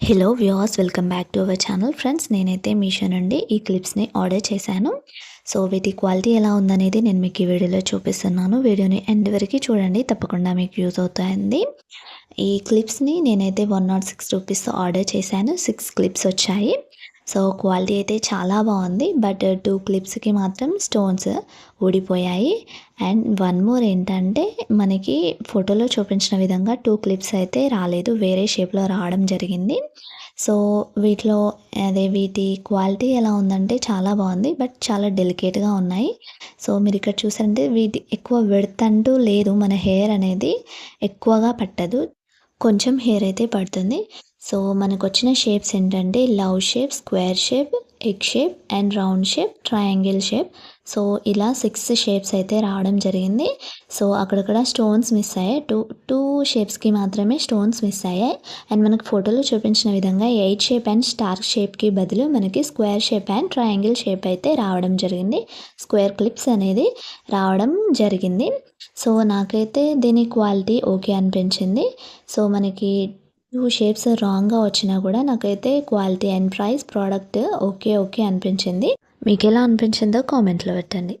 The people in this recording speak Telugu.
Hello viewers welcome back to our channel friends నేనైతే మీషో నుండి ఈ క్లిప్స్ని ఆర్డర్ చేశాను. సో వీటి క్వాలిటీ ఎలా ఉందనేది నేను మీకు ఈ వీడియోలో చూపిస్తున్నాను. వీడియోని ఎండ్ వరకు చూడండి. తప్పకుండా మీకు యూజ్ అవుతుంది. ఈ క్లిప్స్ని నేనైతే one not six rupees order చేశాను. సిక్స్ క్లిప్స్ వచ్చాయి. సో క్వాలిటీ అయితే చాలా బాగుంది. బట్ టూ క్లిప్స్కి మాత్రం స్టోన్స్ ఊడిపోయాయి. అండ్ వన్ మోర్ ఏంటంటే మనకి ఫోటోలో చూపించిన విధంగా టూ క్లిప్స్ అయితే రాలేదు. వేరే షేప్లో రావడం జరిగింది. సో వీటిలో అదే వీటి క్వాలిటీ ఎలా ఉందంటే చాలా బాగుంది. బట్ చాలా డెలికేట్గా ఉన్నాయి. సో మీరు ఇక్కడ చూసారంటే వీటి ఎక్కువ విడతంటూ లేదు. మన హెయిర్ అనేది ఎక్కువగా పట్టదు. కొంచెం హెయిర్ అయితే పడుతుంది. సో మనకు వచ్చిన షేప్స్ ఏంటంటే love shape square shape egg shape and round shape triangle shape. So ఇలా సిక్స్ షేప్స్ అయితే రావడం జరిగింది. సో అక్కడక్కడ స్టోన్స్ మిస్ అయ్యాయి. టూ టూ షేప్స్కి మాత్రమే స్టోన్స్ మిస్ అయ్యాయి. అండ్ మనకు ఫోటోలో చూపించిన విధంగా ఎయిట్ షేప్ అండ్ స్టార్ షేప్కి బదులు మనకి square shape and triangle shape అయితే రావడం జరిగింది. స్క్వేర్ క్లిప్స్ అనేది రావడం జరిగింది. సో నాకైతే దీని క్వాలిటీ ఓకే అనిపించింది. సో మనకి టూ షేప్స్ రాంగ్గా వచ్చినా కూడా నాకైతే quality and price product okay okay అనిపించింది. మీకు ఎలా అనిపించిందో కామెంట్లో పెట్టండి.